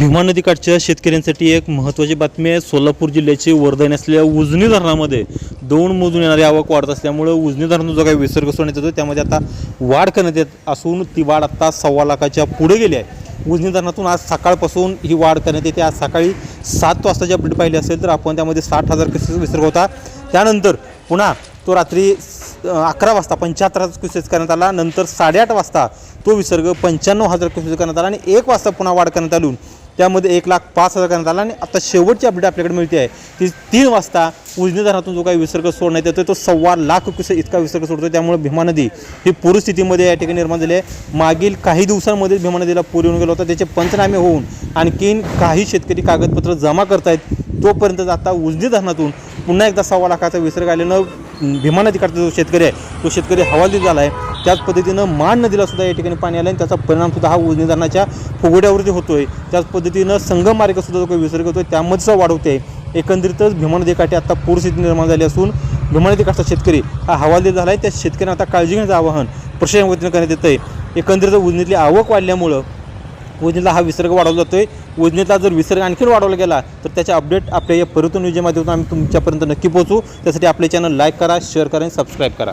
भीमा नदीकाठच्या शेतकऱ्यांसाठी एक महत्त्वाची बातमी आहे. सोलापूर जिल्ह्याची वर्धन असलेल्या उजनी धरणामध्ये दोन मोजून येणारी आवक वाढत असल्यामुळं उजनी धरणातून जो काही विसर्ग सोडण्यात येतो त्यामध्ये आता वाढ करण्यात येत असून ती वाढ आता सव्वा लाखाच्या पुढे गेली आहे. उजनी धरणातून आज सकाळपासून ही वाढ करण्यात येते. आज सकाळी सात वाजताची अपडेट पाहिली असेल तर आपण त्यामध्ये साठ हजार क्युसेस विसर्ग होता. त्यानंतर पुन्हा तो रात्री अकरा वाजता पंच्याहत्तर हजार क्युसेस करण्यात आला. नंतर साडेआठ वाजता तो विसर्ग पंच्याण्णव हजार क्युसेस करण्यात आला आणि एक वाजता पुन्हा वाढ करण्यात आली. त्यामध्ये एक लाख पाच हजार करण्यात आला आणि आता शेवटची अपडेट आपल्याकडे मिळते आहे. ती तीन वाजता उजनी धरणातून जो काही विसर्ग सोडण्यात येतो तो सव्वा लाख क्युसेस इतका विसर्ग सोडतो त्यामुळे भीमा नदी ही पूरस्थितीमध्ये या ठिकाणी निर्माण झाली आहे. मागील काही दिवसांमध्ये भीमा नदीला पूर येऊन गेला होता. त्याचे पंचनामे होऊन आणखीन काही शेतकरी कागदपत्र जमा करतायत. तोपर्यंत आता उजनी धरणातून पुन्हा एकदा सव्वा लाखाचा विसर्ग आल्यानं भीमा नदीकाठचा जो शेतकरी आहे तो शेतकरी हवालदिल झाला आहे. त्याच पद्धतीनं मान नदीला सुद्धा या ठिकाणी पाणी आलं आणि त्याचा परिणाम सुद्धा हा उजनी धरणाच्या फुगड्यावरती आहे त्याच पद्धतीनं संगम सुद्धा जो काही विसर्ग आहे त्यामध्ये सुद्धा वाढ आहे एकंदरीतच भीमा नदीकाठी आता पूरस्थिती निर्माण झाली असून भीमा नदीकाठचा शेतकरी हा हवालदिल झाला आहे त्या शेतकऱ्यांना आता काळजी घेण्याचं आवाहन प्रशासन वतीनं करण्यात येतं आहे एकंदरीत उजनीतली आवक वाढल्यामुळं उजनीला हा विसर्ग वाढवला जातो आहे उजनीतला जर विसर्ग आणखीन वाढवला गेला तर त्याचे अपडेट आपल्या या पर्यटन न्यूजच्या माध्यमातून आम्ही तुमच्यापर्यंत नक्की पोहोचू. त्यासाठी आपले चॅनल लाईक करा शेअर करा आणि सबस्क्राईब करा.